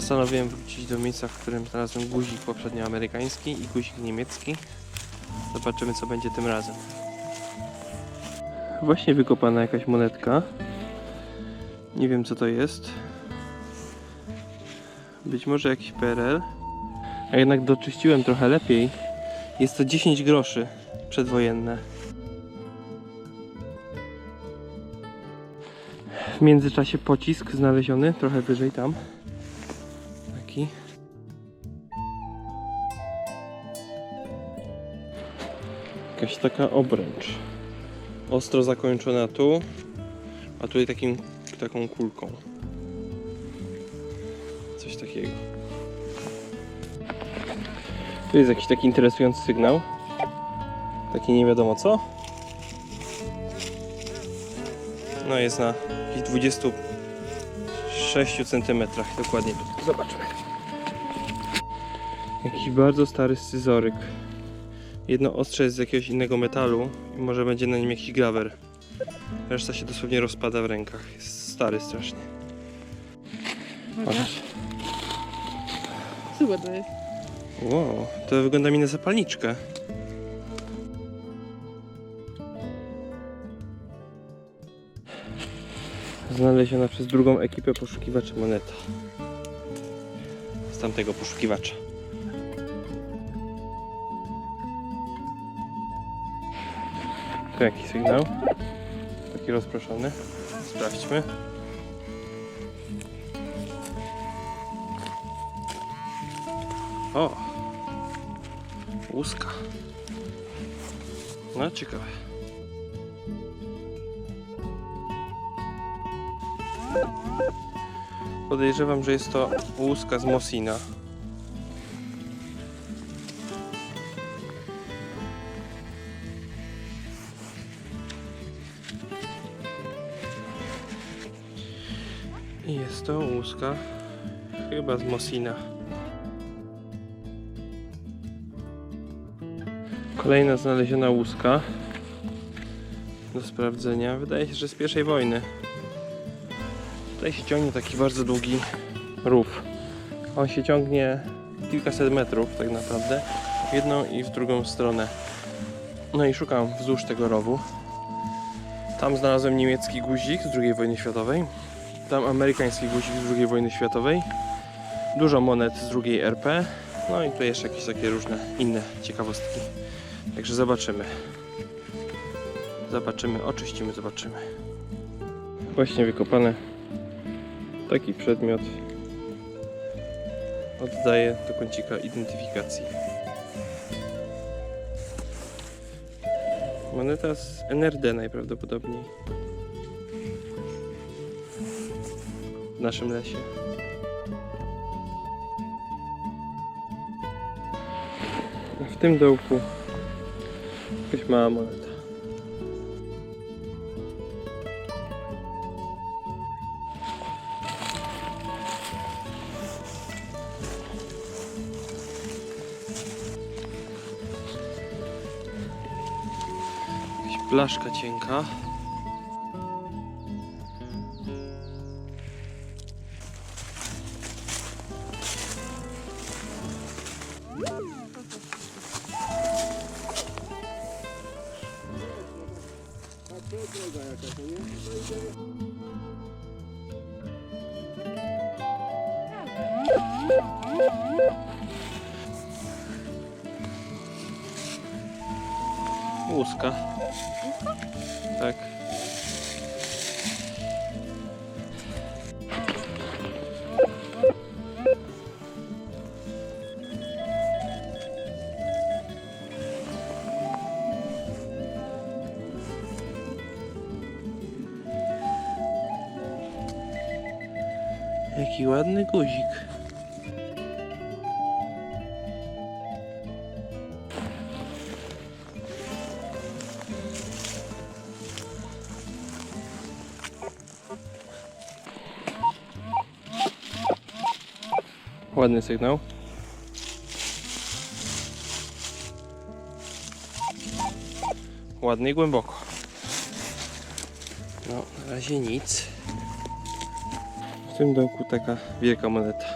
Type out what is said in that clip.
Postanowiłem wrócić do miejsca, w którym znalazłem guzik poprzednio amerykański i guzik niemiecki. Zobaczymy co będzie tym razem. Właśnie wykopana jakaś monetka. Nie wiem co to jest. Być może jakiś PRL. A jednak doczyściłem trochę lepiej. Jest to 10 groszy przedwojenne. W międzyczasie pocisk znaleziony trochę wyżej tam. Taki. Jakaś taka obręcz. Ostro zakończona tu, a tutaj takim, taką kulką. Coś takiego. Tu jest jakiś taki interesujący sygnał. Taki nie wiadomo co. No jest na jakichś 26 cm dokładnie. Zobaczmy. Jakiś bardzo stary scyzoryk. Jedno ostrze jest z jakiegoś innego metalu i może będzie na nim jakiś grawer. Reszta się dosłownie rozpada w rękach. Jest stary strasznie. Patrz. Super to jest. Wow, to wygląda mi na zapalniczkę. Znaleziona przez drugą ekipę poszukiwaczy moneta. Z tamtego poszukiwacza. Tu jakiś sygnał. Taki rozproszony. Sprawdźmy. O! Łuska. No, ciekawe. Podejrzewam, że jest to łuska z Mosina. I jest to łuska chyba z Mosina. Kolejna znaleziona łuska do sprawdzenia. Wydaje się, że z pierwszej wojny. Tutaj się ciągnie taki bardzo długi rów. On się ciągnie kilkaset metrów tak naprawdę w jedną i w drugą stronę. No i szukam wzdłuż tego rowu. Tam znalazłem niemiecki guzik z II wojny światowej. Tam amerykański guzik z II wojny światowej. Dużo monet z II RP. No i tu jeszcze jakieś takie różne inne ciekawostki. Także zobaczymy. Zobaczymy, oczyścimy, zobaczymy. Właśnie wykopane. Taki przedmiot oddaje do kącika identyfikacji. Moneta z NRD najprawdopodobniej. W naszym lesie. W tym dołku Jakaś mała moneta. Jakaś blaszka cienka. Łuska. Tak. Jaki ładny guzik. Ładny sygnał. Ładny i głęboko. No, na razie nic. Tym dołku taka wielka moneta.